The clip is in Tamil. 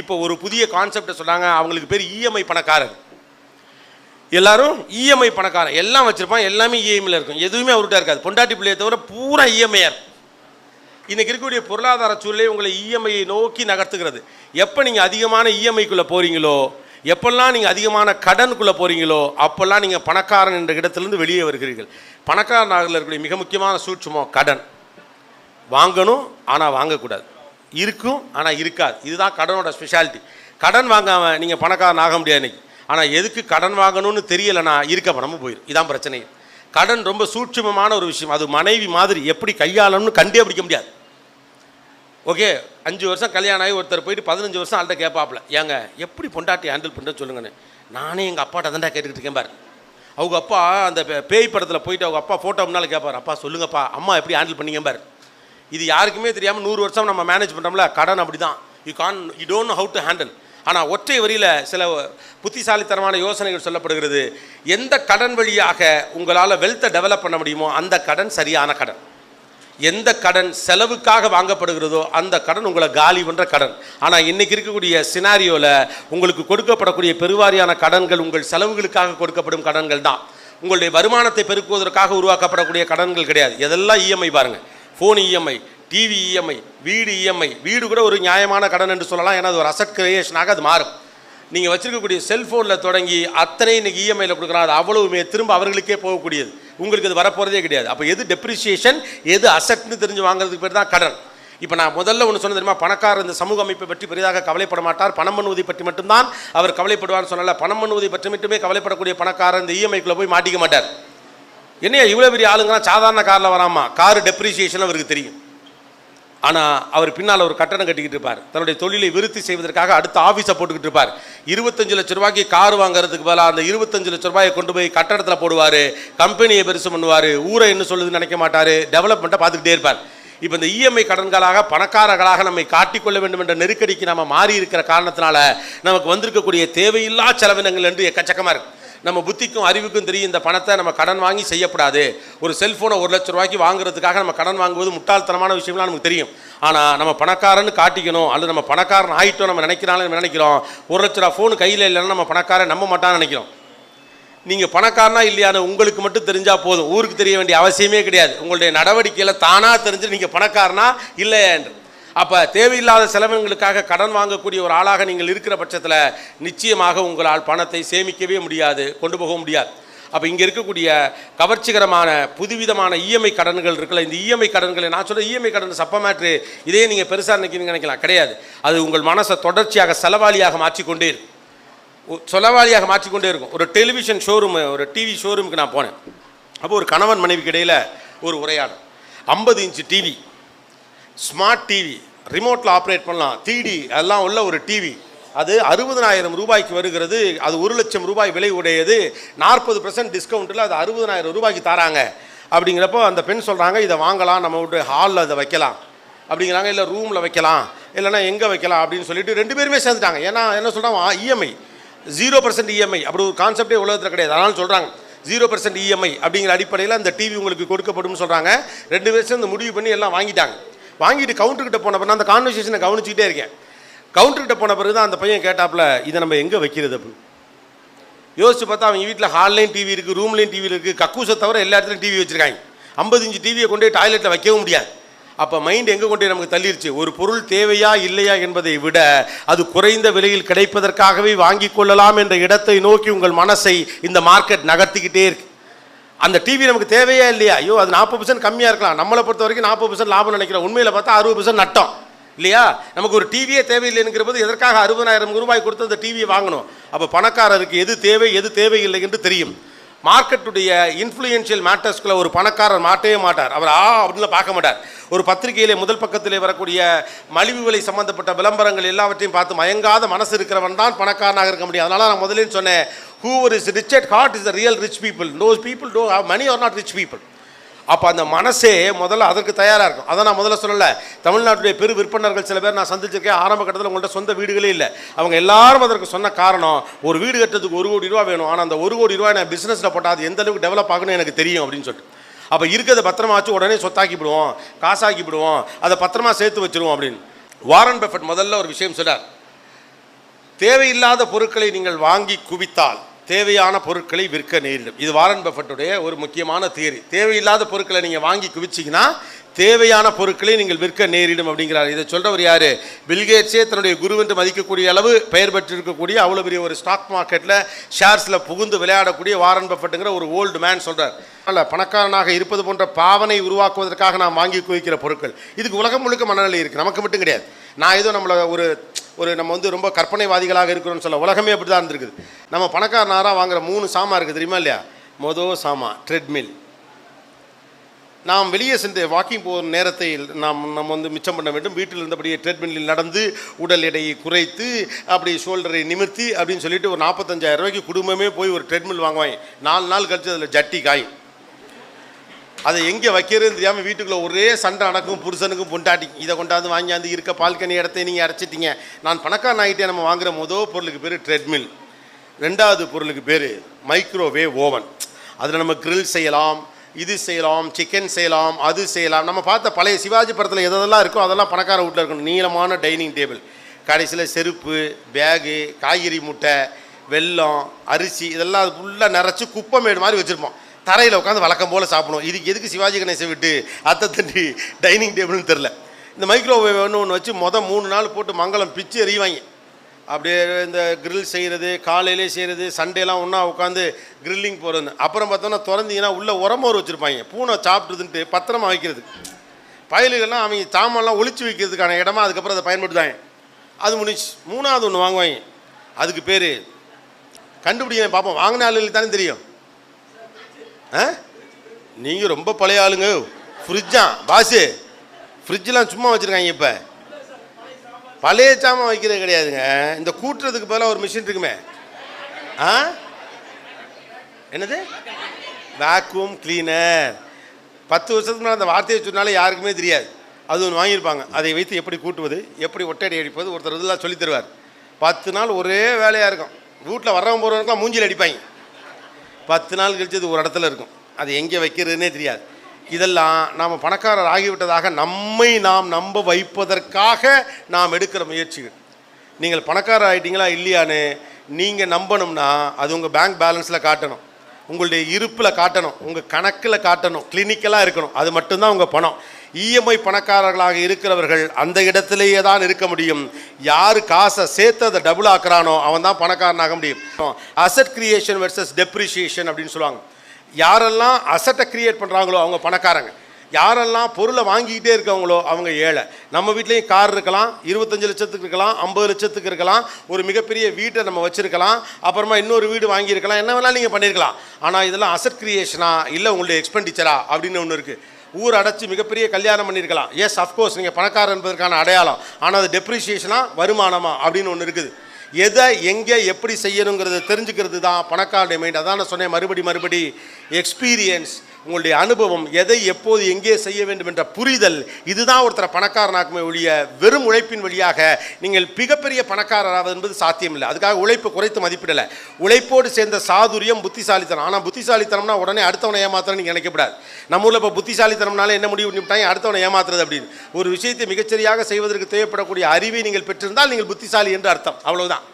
இப்போ ஒரு புதிய கான்செப்டை சொன்னாங்க அவங்களுக்கு பேர் இஎம்ஐ பணக்காரர். எல்லாரும் இஎம்ஐ பணக்காரன் எல்லாம் வச்சுருப்பான் எல்லாமே இஎம்ஐயில் இருக்கும். எதுவுமே அவர்கிட்ட இருக்காது. பொண்டாட்டி பிள்ளையை தவிர பூரா இஎம்ஐயர் இன்றைக்கி இருக்கக்கூடிய பொருளாதார சூழ்நிலை உங்களை இஎம்ஐயை நோக்கி நகர்த்துகிறது. எப்போ நீங்கள் அதிகமான இஎம்ஐக்குள்ளே போகிறீங்களோ எப்பெல்லாம் நீங்கள் அதிகமான கடனுக்குள்ளே போகிறீங்களோ அப்போல்லாம் நீங்கள் பணக்காரன் என்ற இடத்துலேருந்து வெளியே வருகிறீர்கள். பணக்காரன் ஆகல இருக்கக்கூடிய மிக முக்கியமான சூட்சுமம் கடன். வாங்கணும் ஆனால் வாங்கக்கூடாது. இருக்கும் ஆனால் இருக்காது. இதுதான் கடனோட ஸ்பெஷாலிட்டி கடன் வாங்காமல் நீங்கள் பணக்காரன் ஆக முடியாது இன்றைக்கி ஆனால் எதுக்கு கடன் வாங்கணும்னு தெரியலைன்னா இருக்க பணமும் போயிடும் இதான் பிரச்சனை. கடன் ரொம்ப சூட்சுமமான ஒரு விஷயம். அது மனைவி மாதிரி எப்படி கையாளணும்னு கண்டே பிடிக்க முடியாது. ஓகே அஞ்சு வருஷம் கல்யாணம் ஆகி ஒருத்தர் போயிட்டு பதினஞ்சு வருஷம் ஆள்கிட்ட கேட்பாப்புல. ஏங்க எப்படி பொண்டாட்டி ஹேண்டில் பண்ணுறது சொல்லுங்கன்னு. நானே எங்கள் அப்பாட்ட தான்டா கேட்டுக்கிட்டு இருக்கேன் பாரு. அவங்க அப்பா அந்த பேய் படத்தில் போயிட்டு அவங்க அப்பா ஃபோட்டோ முன்னால் கேட்பார் அப்பா சொல்லுங்கப்பா. அம்மா எப்படி ஹேண்டில் பண்ணிங்க பாரு. இது யாருக்குமே தெரியாமல் நூறு வருஷம் நம்ம மேனேஜ் பண்ணுறோம்ல கடன் அப்படி தான் you can you don't how to handle ஆனால் ஒற்றை வரியில் சில புத்திசாலித்தனமான யோசனைகள் சொல்லப்படுகிறது. எந்த கடன் வழியாக உங்களால் வெல்த்தை டெவலப் பண்ண முடியுமோ அந்த கடன் சரியான கடன். எந்த கடன் செலவுக்காக வாங்கப்படுகிறதோ அந்த கடன் உங்களை காலி பண்ணுற கடன். ஆனால் இன்னைக்கு இருக்கக்கூடிய சினாரியோவில் உங்களுக்கு கொடுக்கப்படக்கூடிய பெருவாரியான கடன்கள் உங்கள் செலவுகளுக்காக கொடுக்கப்படும் கடன்கள் தான். உங்களுடைய வருமானத்தை பெருக்குவதற்காக உருவாக்கப்படக்கூடிய கடன்கள் கிடையாது. எதெல்லாம் இஎம்ஐ பாருங்கள் ஃபோன் இஎம்ஐ டிவி இஎம்ஐ வீடு இஎம்ஐ வீடு கூட ஒரு நியாயமான கடன் என்று சொல்லலாம். ஏன்னா அது ஒரு அசட் கிரியேஷனாக அது மாறும். நீங்கள் வச்சுருக்கக்கூடிய செல்ஃபோனில் தொடங்கி அத்தனை இன்றைக்கி இஎம்ஐயில் கொடுக்குறாங்க அது அவ்வளவுமே திரும்ப அவர்களுக்கே போகக்கூடியது. உங்களுக்கு அது வரப்போகிறதே கிடையாது. அப்போ எது டெப்ரிசியேஷன் எது அசட்னு தெரிஞ்சு வாங்குறதுக்கு பேர் தான் கடன். இப்போ நான் முதல்ல ஒன்று சொன்ன தெரியுமா? பணக்காரர் இந்த சமூக அமைப்பை பற்றி பெரிதாக கவலைப்பட மாட்டார். பணம் பண்ணுவதை பற்றி மட்டும்தான் அவர் கவலைப்படுவார்னு சொன்னல பணம் பண்ணுவதை பற்றி மட்டுமே கவலைப்படக்கூடிய பணக்காரர் இந்த இஎம்ஐக்குள்ளே போய் மாட்டிக்க மாட்டார். என்னையா இவ்வளோ பெரிய ஆளுங்கலாம் சாதாரண காரில் வராமா? கார் டெப்ரிசியேஷன் அவருக்கு தெரியும். ஆனால் அவர் பின்னால் ஒரு கட்டணம் கட்டிக்கிட்டு இருப்பார். தன்னுடைய தொழிலை விருத்தி செய்வதற்காக அடுத்த ஆஃபீஸை போட்டுக்கிட்டு இருப்பார். இருபத்தஞ்சு லட்ச ரூபாய்க்கு கார் வாங்குறதுக்கு பதிலாக அந்த இருபத்தஞ்சு லட்ச ரூபாயை கொண்டு போய் கட்டடத்தில் போடுவார். கம்பெனியை பெருசு பண்ணுவார். ஊரை என்ன சொல்லுதுன்னு நினைக்க மாட்டார். டெவலப்மெண்ட்டை பார்த்துக்கிட்டே இருப்பார். இப்போ இந்த இஎம்ஐ கடன்களாக பணக்காரர்களாக நம்மை காட்டிக்கொள்ள வேண்டும் என்ற நெருக்கடிக்கு நம்ம மாறி இருக்கிற காரணத்தினால நமக்கு வந்திருக்கக்கூடிய தேவையில்லா செலவினங்கள் என்று எக்கச்சக்கமாக இருக்குது நம்ம புத்திக்கும் அறிவுக்கும் தெரியும் இந்த பணத்தை நம்ம கடன் வாங்கி செய்யக்கூடாது ஒரு செல்ஃபோனை ஒரு லட்ச ரூபாய்க்கு வாங்குறதுக்காக நம்ம கடன் வாங்குவது முட்டாள்தனமான விஷயம்லாம் நமக்கு தெரியும். ஆனால் நம்ம பணக்காரன்னு காட்டிக்கணும் அல்லது நம்ம பணக்காரன் ஆகிட்டோம் நம்ம நினைக்கிறாலும் நம்ம நினைக்கிறோம் ஒரு லட்ச ரூபா ஃபோன் கையில் இல்லைன்னா நம்ம பணக்காரன் நம்ப மாட்டான்னு நினைக்கிறோம். நீங்கள் பணக்காரனா இல்லையான்னு உங்களுக்கு மட்டும் தெரிஞ்சால் போதும். ஊருக்கு தெரிய வேண்டிய அவசியமே கிடையாது. உங்களுடைய நடவடிக்கையில் தானாக தெரிஞ்சு நீங்கள் பணக்காரனா இல்லையா என்று அப்போ தேவையில்லாத செலவுகளுக்காக கடன் வாங்கக்கூடிய ஒரு ஆளாக நீங்கள் இருக்கிற பட்சத்தில் நிச்சயமாக உங்களால் பணத்தை சேமிக்கவே முடியாது கொண்டு போக முடியாது. அப்போ இங்கே இருக்கக்கூடிய கவர்ச்சிகரமான புதுவிதமான இஎம்ஐ கடன்கள் இருக்குல்ல இந்த இஎம்ஐ கடன்களை நான் சொல்ல இஎம்ஐ கடன் சப்ப மேட்ரு இதே நீங்கள் பெருசாக நினைக்கிறீங்க நினைக்கலாம். கிடையாது. அது உங்கள் மனசை தொடர்ச்சியாக செலவாளியாக மாற்றிக்கொண்டே இருக்கும். செலவாளியாக மாற்றிக்கொண்டே இருக்கும். ஒரு டெலிவிஷன் ஷோரூம் ஒரு டிவி ஷோரூமுக்கு நான் போனேன். அப்போ ஒரு கணவன் மனைவிக்கு இடையில் ஒரு உரையாடல். ஐம்பது இன்ச்சு டிவி ஸ்மார்ட் டிவி ரிமோட்டில் ஆப்ரேட் பண்ணலாம். டிடி எல்லாம் உள்ள ஒரு டிவி அது அறுபதனாயிரம் ரூபாய்க்கு வருகிறது. அது ஒரு லட்சம் ரூபாய் விலை உடையது. நாற்பது பர்சன்ட் டிஸ்கவுண்ட்டில் அது அறுபதனாயிரம் ரூபாய்க்கு தராங்க. அப்படிங்கிறப்போ அந்த பெண் சொல்கிறாங்க இதை வாங்கலாம். நம்ம விட்டு ஹாலில் அதை வைக்கலாம். அப்படிங்கிறாங்க இல்லை ரூமில் வைக்கலாம். இல்லைன்னா எங்கே வைக்கலாம்? அப்படின்னு சொல்லிட்டு ரெண்டு பேருமே சேர்ந்துட்டாங்க. ஏன்னா என்ன சொல்கிறாங்க இஎம்ஐ ஜீரோ பர்சன்ட் இஎம்ஐ அப்படி ஒரு கான்செப்டே உலகத்தில் கிடையாது. அதனால சொல்கிறாங்க ஜீரோ பர்சன்ட் இஎம்ஐ அப்படிங்கிற அடிப்படையில் அந்த டிவி உங்களுக்கு கொடுக்கப்படும் சொல்கிறாங்க ரெண்டு பேரும் சேர்ந்து முடிவு பண்ணி எல்லாம் வாங்கிட்டாங்க. வாங்கிட்டு கவுண்டர்கிட்ட போன பிறகு அந்த கான்வர்சேஷனை கவனிச்சுக்கிட்டே இருக்கேன். கவுண்டர்கிட்ட போன பிறகு தான் அந்த பையன் கேட்டாப்புல இதை நம்ம எங்கே வைக்கிறது? அப்படி யோசிச்சு பார்த்தா அவங்க வீட்டில் ஹால்லையும் டிவி இருக்குது ரூம்லேயும் டிவி இருக்குது கக்கூசை தவிர எல்லா இடத்துலையும் டிவி வச்சுருக்காங்க. ஐம்பது இன்ச்சு டிவியை கொண்டு போய் டாய்லெட்டில் வைக்கவும் முடியாது. அப்போ மைண்ட் எங்கே கொண்டு போய் நமக்கு தள்ளிருச்சு? ஒரு பொருள் தேவையா இல்லையா என்பதை விட அது குறைந்த விலையில் கிடைப்பதற்காகவே வாங்கிக் கொள்ளலாம் என்ற இடத்தை நோக்கி உங்கள் மனசை இந்த மார்க்கெட் நகர்த்திக்கிட்டே இருக்கு. அந்த டிவி நமக்கு தேவையா இல்லையா? ஐயோ அது நாற்பது பர்சன்ட் கம்மியாக இருக்கலாம். நம்மளை பொறுத்த வரைக்கும் நாற்பது பர்சன்ட் லாபம் நினைக்கிறோம். உண்மையில் பார்த்தா அறுபது பர்சன்ட் நட்டம். இல்லையா? நமக்கு ஒரு டிவியே தேவையில்லைங்கிற போது எதற்காக அறுபதாயிரம் ரூபாய் கொடுத்து அந்த டிவியை வாங்கணும்? அப்போ பணக்காரருக்கு எது தேவை எது தேவையில்லை என்று தெரியும். மார்க்கெட்டுடைய இன்ஃப்ளூயன்ஷியல் மேட்டர்ஸ்குள்ள ஒரு பணக்காரர் மாட்டவே மாட்டார். அவர் ஆ அப்படின்னு பார்க்க மாட்டார். ஒரு பத்திரிகையிலே முதல் பக்கத்திலே வரக்கூடிய மலிவு விலை சம்பந்தப்பட்ட விளம்பரங்கள் எல்லாவற்றையும் பார்த்து மயங்காத மனசு இருக்கிறவன் தான் பணக்காரனாக இருக்க முடியும். அதனால நான் முதலே சொன்னேன் whoever is rich at heart is the real rich people those people do have money are not rich people அப்போ அந்த மனசே முதல்ல அதற்கு தயாராக இருக்கும். அதை நான் முதல்ல சொல்லலை. தமிழ்நாட்டுடைய பெரு விற்பனர்கள் சில பேர் நான் சந்திச்சிருக்கேன். ஆரம்ப கட்டத்தில் உங்கள்கிட்ட சொந்த வீடுகளே இல்லை. அவங்க எல்லாரும் அதற்கு சொன்ன காரணம் ஒரு வீடு கட்டுறதுக்கு ஒரு கோடி ரூபா வேணும். ஆனால் அந்த ஒரு கோடி ரூபாய் நான் பிஸ்னஸில் போட்டால் அது எந்த அளவுக்கு டெவலப் ஆகணும்னு எனக்கு தெரியும் அப்படின்னு சொல்லிட்டு. அப்போ இருக்கிறத பத்திரமா வச்சு உடனே சொத்தாக்கி விடுவோம் காசாக்கி விடுவோம் அதை பத்திரமா சேர்த்து வச்சிருவோம் அப்படின்னு. வாரன் பெஃபட் முதல்ல ஒரு விஷயம் சொன்னார் தேவையில்லாத பொருட்களை நீங்கள் வாங்கி குவித்தால் தேவையான பொருட்களை விற்க நேரிடும். இது வாரன் பஃபட்டுடைய ஒரு முக்கியமான தியரி தேவையில்லாத பொருட்களை நீங்கள் வாங்கி குவிச்சிங்கன்னா தேவையான பொருட்களை நீங்கள் விற்க நேரிடும் அப்படிங்கிறார். இதை சொல்கிறவர் யார்? பில்கேட்ஸே தன்னுடைய குருவென்று மதிக்கக்கூடிய அளவு பெயர் பெற்றிருக்கக்கூடிய அவ்வளோ பெரிய ஒரு ஸ்டாக் மார்க்கெட்டில் ஷேர்ஸில் புகுந்து விளையாடக்கூடிய வாரன் பஃபட்டுங்கிற ஒரு ஓல்டு மேன் சொல்கிறார் அல்ல பணக்காரனாக இருப்பது போன்ற பாவனை உருவாக்குவதற்காக நாம் வாங்கி குவிக்கிற பொருட்கள். இதுக்கு உலகம் முழுக்க மனநிலை இருக்குது நமக்கு மட்டும் கிடையாது. நான் ஏதோ நம்மளை ஒரு ஒரு நம்ம வந்து ரொம்ப கற்பனைவாதிகளாக இருக்கிறோம்னு சொல்ல உலகமே அப்படி தான் இருந்திருக்குது. நம்ம பணக்காரனாராக வாங்குற மூணு சாமான் இருக்குது தெரியுமா இல்லையா? மொதல் சாமான் ட்ரெட்மில் நாம் வெளியே சென்று வாக்கிங் போகிற நேரத்தை நாம் நம்ம வந்து மிச்சம் பண்ண வேண்டும். வீட்டில் இருந்தபடியே ட்ரெட்மில்லில் நடந்து உடல் எடையை குறைத்து அப்படி ஷோல்டரை நிமிர்த்தி அப்படின்னு சொல்லிட்டு ஒரு நாற்பத்தஞ்சாயிரம் ரூபாய்க்கு குடும்பமே போய் ஒரு ட்ரெட்மில் வாங்குவாங்க. நாலு நாள் கழித்து அதில் ஜட்டி காயும். அதை எங்கே வைக்கிறதுன்னு தெரியாமல் வீட்டுக்குள்ளே ஒரே சண்டை நடக்கும். புருஷனுக்கும் பொண்டாட்டி இதை கொண்டாந்து வாங்கியாந்து இருக்க பால்கனி இடத்தை நீங்கள் அரைச்சிட்டிங்க. நான் பணக்காரன் ஆகிட்டே நம்ம வாங்குற முதல் பொருளுக்கு பேர் ட்ரெட்மில் ரெண்டாவது பொருளுக்கு பேர் மைக்ரோவேவ் ஓவன் அதில் நம்ம கிரில் செய்யலாம் இது செய்யலாம் சிக்கன் செய்யலாம் அது செய்யலாம். நம்ம பார்த்த பழைய சிவாஜி படத்தில் எதெல்லாம் இருக்கோ அதெல்லாம் பணக்கார வீட்டில் இருக்கணும். நீளமான டைனிங் டேபிள் கடைசியில் செருப்பு பேகு காய்கறி முட்டை வெல்லம் அரிசி இதெல்லாம் அது ஃபுல்லாக நிறச்சி குப்பமேடு மாதிரி வச்சுருப்போம். தரையில் உட்காந்து வழக்கம் போல் சாப்பிடுவோம் இதுக்கு எதுக்கு சிவாஜி கணேசை விட்டு அத்தை தண்டி டைனிங் டேபிள்னு தெரில இந்த மைக்ரோவேவ் ஒன்று ஒன்று வச்சு மொதல் மூணு நாள் போட்டு மங்களம் பிச்சு எறிவாங்க. அப்படியே இந்த கிரில் செய்கிறது காலையிலே செய்கிறது சண்டேலாம் ஒன்றா உட்காந்து கிரில்லிங் போகிறது அப்புறம் பார்த்தோன்னா திறந்தீங்கன்னா உள்ளே உரமோர் வச்சுருப்பாங்க. பூனை சாப்பிட்றதுன்ட்டு பத்திரமா வைக்கிறது. பயலுகள்லாம் அவங்க சாமான்லாம் ஒழிச்சு வைக்கிறதுக்கான இடமா அதுக்கப்புறம் அதை பயன்படுத்தாங்க அது முடிச்சு மூணாவது ஒன்று வாங்குவாங்க. அதுக்கு பேர் கண்டுபிடிங்க பார்ப்போம். வாங்கின ஆளுகளுக்கு தானே தெரியும். நீங்கள் ரொம்ப பழைய ஆளுங்க. ஃப்ரிட்ஜா பாசு ஃப்ரிட்ஜெலாம் சும்மா வச்சுருக்காங்க இப்போ. பழைய சாமான் வைக்கிறது கிடையாதுங்க. இந்த கூட்டுறதுக்கு பதிலாக ஒரு மிஷின் இருக்குமே. ஆ? என்னது? வேக்யூம் கிளீனர் பத்து வருஷத்துக்கு மேலே அந்த வார்த்தையை சொன்னாலே யாருக்குமே தெரியாது. அது ஒன்று வாங்கியிருப்பாங்க. அதை வைத்து எப்படி கூட்டுவது எப்படி ஒட்டடி அடிப்பது ஒருத்தர் இதெல்லாம் சொல்லித் தருவார். பத்து நாள் ஒரே வேலையாக இருக்கும். வீட்டில் வர்றவங்க போகிறவங்களுக்குலாம் மூஞ்சில் அடிப்பாங்க. பத்து நாள் கழிச்சு ஒரு இடத்துல இருக்கும். அது எங்கே வைக்கிறதுனே தெரியாது. இதெல்லாம் நாம் பணக்காரர் ஆகிவிட்டதாக நம்மை நாம் நம்ப வைப்பதற்காக நாம் எடுக்கிற முயற்சிகள். நீங்கள் பணக்காரர் ஆகிட்டீங்களா இல்லையான்னு நீங்கள் நம்பணும்னா அது உங்கள் பேங்க் பேலன்ஸில் காட்டணும். உங்களுடைய இருப்பில் காட்டணும். உங்கள் கணக்கில் காட்டணும். கிளினிக்கலாக இருக்கணும். அது மட்டும்தான் உங்கள் பணம். இஎம்ஐ பணக்காரர்களாக இருக்கிறவர்கள் அந்த இடத்திலேயே தான் இருக்க முடியும். யார் காசை சேர்த்து அதை டபுள் ஆக்குறானோ அவன் தான் பணக்காரனாக முடியும். அசட் கிரியேஷன் வெர்சஸ் டெப்ரிஷியேஷன் அப்படின்னு சொல்லுவாங்க. யாரெல்லாம் அசட்டை கிரியேட் பண்ணுறாங்களோ அவங்க பணக்காரங்க. யாரெல்லாம் பொருளை வாங்கிக்கிட்டே இருக்கவங்களோ அவங்க ஏழை. நம்ம வீட்லேயும் கார் இருக்கலாம் இருபத்தஞ்சு லட்சத்துக்கு இருக்கலாம் ஐம்பது லட்சத்துக்கு இருக்கலாம் ஒரு மிகப்பெரிய வீட்டை நம்ம வச்சுருக்கலாம் அப்புறமா இன்னொரு வீடு வாங்கியிருக்கலாம் என்ன வேணாலும் நீங்கள் பண்ணியிருக்கலாம். ஆனால் இதெல்லாம் அசட் கிரியேஷனா இல்லை உங்களுடைய எக்ஸ்பெண்டிச்சரா அப்படின்னு ஒன்று இருக்குது ஊர் அடைச்சி மிகப்பெரிய கல்யாணம் பண்ணியிருக்கலாம் எஸ் அஃப்கோர்ஸ் நீங்கள் பணக்காரர் என்பதற்கான அடையாளம். ஆனால் அது டெப்ரிசியேஷனாக வருமானமா அப்படின்னு ஒன்று இருக்குது. எதை எங்கே எப்படி செய்யணுங்கிறத தெரிஞ்சுக்கிறது தான் பணக்காரனுடைய மைண்ட் அதான் நான் சொன்னேன் மறுபடி மறுபடி எக்ஸ்பீரியன்ஸ் உங்களுடைய அனுபவம் எதை எப்போது எங்கே செய்ய வேண்டும் என்ற புரிதல் இதுதான் ஒருத்தரை பணக்காரனாக்குமே ஒழிய வெறும் உழைப்பின் வழியாக நீங்கள் மிகப்பெரிய பணக்காரராவது என்பது சாத்தியமில்லை. அதுக்காக உழைப்பு குறைத்து மதிப்பிடலை. உழைப்போடு சேர்ந்த சாதுரியம் புத்திசாலித்தனம். ஆனால் புத்திசாலித்தனம்னா உடனே அடுத்தவனை ஏமாத்திரம் நீங்கள் நினைக்கக்கூடாது நம்ம ஊரில் இப்போ புத்திசாலித்தனம்னால என்ன முடிவு பண்ணிவிட்டாங்க அடுத்தவனை ஏமாத்துறது அப்படின்னு. ஒரு விஷயத்தை மிகச்சரியாக செய்வதற்கு தேவைப்படக்கூடிய அறிவை நீங்கள் பெற்றிருந்தால் நீங்கள் புத்திசாலி என்று அர்த்தம். அவ்வளவுதான்.